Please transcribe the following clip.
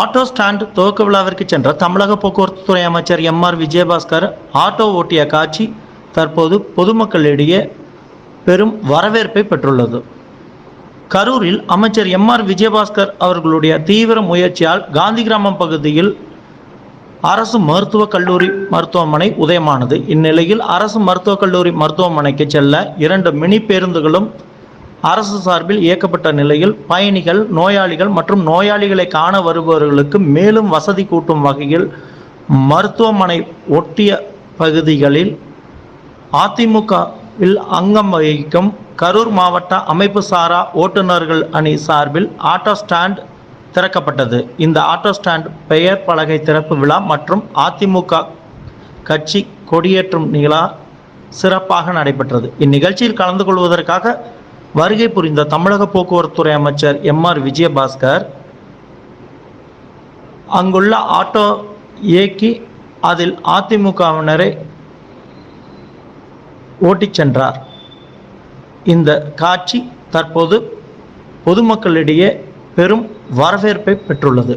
Auto stand துவக்க விழாவிற்கு சென்ற தமிழக போக்குவரத்து துறை அமைச்சர் எம் ஆர் விஜயபாஸ்கர் ஆட்டோ ஓட்டிய காட்சி தற்போது பொதுமக்களிடையே பெரும் வரவேற்பை பெற்றுள்ளது. கரூரில் அமைச்சர் எம் ஆர் விஜயபாஸ்கர் அவர்களுடைய தீவிர முயற்சியால் காந்தி கிராமம் பகுதியில் அரசு மருத்துவக் கல்லூரி மருத்துவமனை உதயமானது. இந்நிலையில் அரசு மருத்துவக் கல்லூரி மருத்துவமனைக்கு செல்ல இரண்டு மினி பேருந்துகளும் அரசு சார்பில் இயக்கப்பட்ட நிலையில் பயணிகள் நோயாளிகள் மற்றும் நோயாளிகளை காண வருபவர்களுக்கு மேலும் வசதி கூட்டும் வகையில் மருத்துவமனை ஒட்டிய பகுதிகளில் அதிமுகவில் அங்கம் வகிக்கும் கரூர் மாவட்ட அமைப்பு சாரா ஓட்டுநர்கள் அணி சார்பில் ஆட்டோ ஸ்டாண்ட் திறக்கப்பட்டது. இந்த ஆட்டோ ஸ்டாண்ட் பெயர் பலகை திறப்பு விழா மற்றும் அதிமுக கட்சி கொடியேற்றும் நிகழா சிறப்பாக நடைபெற்றது. இந்நிகழ்ச்சியில் கலந்து கொள்வதற்காக வருகை புரிந்த தமிழக போக்குவரத்துறை அமைச்சர் எம் ஆர் விஜயபாஸ்கர் அங்குள்ள ஆட்டோ இயக்கி அதில் அதிமுகவினரை ஓட்டிச் சென்றார். இந்த காட்சி தற்போது பொதுமக்களிடையே பெரும் வரவேற்பை பெற்றுள்ளது.